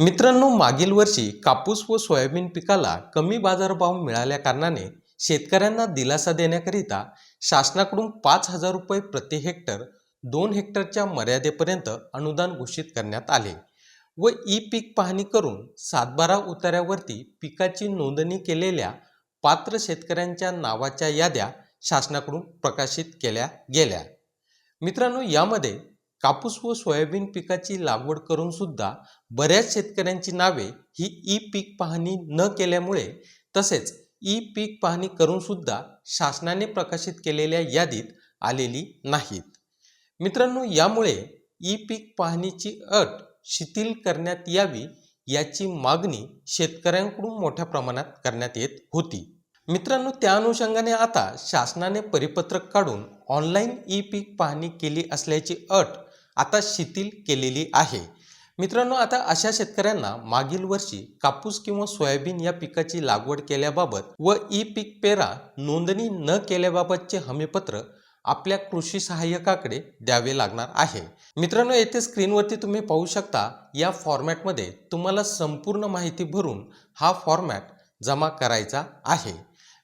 मित्रांनो मागील वर्षी कापूस व सोयाबीन पिकाला कमी बाजारभाव मिळाल्या कारणाने शेतकऱ्यांना दिलासा देण्याकरिता शासनाकडून पाच हजार रुपये प्रति हेक्टर दोन हेक्टरच्या मर्यादेपर्यंत अनुदान घोषित करण्यात आले व ई पीक पाहणी करून सातबारा उतार्यावरती पिकाची नोंदणी केलेल्या पात्र शेतकऱ्यांच्या नावाच्या याद्या शासनाकडून प्रकाशित केल्या गेल्या. मित्रांनो यामध्ये कापूस व सोयाबीन पिकाची लागवड करून सुद्धा बऱ्याच शेतकऱ्यांची नावे ही ई पीक पाहणी न केल्यामुळे तसेच ई पीक पाहणी करून सुद्धा शासनाने प्रकाशित केलेल्या यादीत आलेली नाहीत. मित्रांनो यामुळे ई पीक पाहणीची अट शिथिल करण्यात यावी याची मागणी शेतकऱ्यांकडून मोठ्या प्रमाणात करण्यात येत होती. मित्रांनो त्या अनुषंगाने आता शासनाने परिपत्रक काढून ऑनलाईन ई पीक पाहणी केली असल्याची अट आता शिथिल केलेली आहे. मित्रांनो आता अशा शेतकऱ्यांना मागील वर्षी कापूस किंवा सोयाबीन या पिकाची लागवड केल्याबाबत व ई पीक पेरा नोंदणी न केल्याबाबतचे हमीपत्र आपल्या कृषी सहाय्यकाकडे द्यावे लागणार आहे. मित्रांनो येथे स्क्रीनवरती तुम्ही पाहू शकता या फॉर्मॅटमध्ये तुम्हाला संपूर्ण माहिती भरून हा फॉर्मॅट जमा करायचा आहे.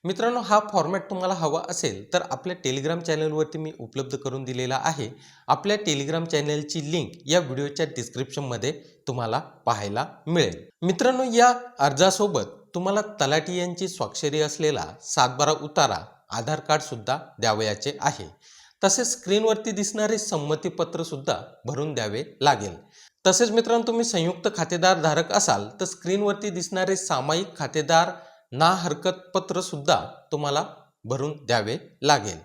मित्रांनो हा फॉर्मॅट तुम्हाला हवा असेल तर आपल्या टेलिग्राम चॅनलवरती मी उपलब्ध करून दिलेला आहे. आपल्या टेलिग्राम चॅनलची लिंक या व्हिडिओच्या डिस्क्रिप्शनमध्ये तुम्हाला पाहायला मिळेल. मित्रांनो या अर्जासोबत तुम्हाला तलाटी यांची स्वाक्षरी असलेला सातबारा उतारा आधार कार्डसुद्धा द्यावयाचे आहे. तसेच स्क्रीनवरती दिसणारे संमतीपत्रसुद्धा भरून द्यावे लागेल. तसेच मित्रांनो तुम्ही संयुक्त खातेदार धारक असाल तर स्क्रीनवरती दिसणारे सामायिक खातेदार ना हरकत पत्र सुद्धा तुम्हाला भरून द्यावे लागेल.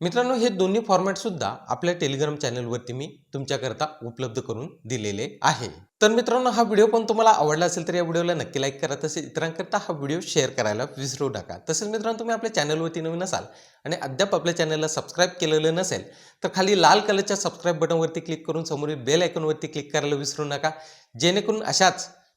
मित्रांनो हे दोन्ही फॉर्मॅटसुद्धा आपल्या टेलिग्राम चॅनलवरती मी तुमच्याकरता उपलब्ध करून दिलेले आहे. तर मित्रांनो हा व्हिडिओ पण तुम्हाला आवडला असेल तर या व्हिडिओला नक्की लाईक करा. तसेच इतरांकरता हा व्हिडिओ शेअर करायला विसरू नका. तसेच मित्रांनो तुम्ही आपल्या चॅनलवरती नवीन असाल आणि अद्याप आपल्या चॅनलला सबस्क्राईब केलेलं नसेल तर खाली लाल कलरच्या सबस्क्राईब बटनवरती क्लिक करून समोरील बेल आयकॉनवरती क्लिक करायला विसरू नका. जेणेकरून अशाच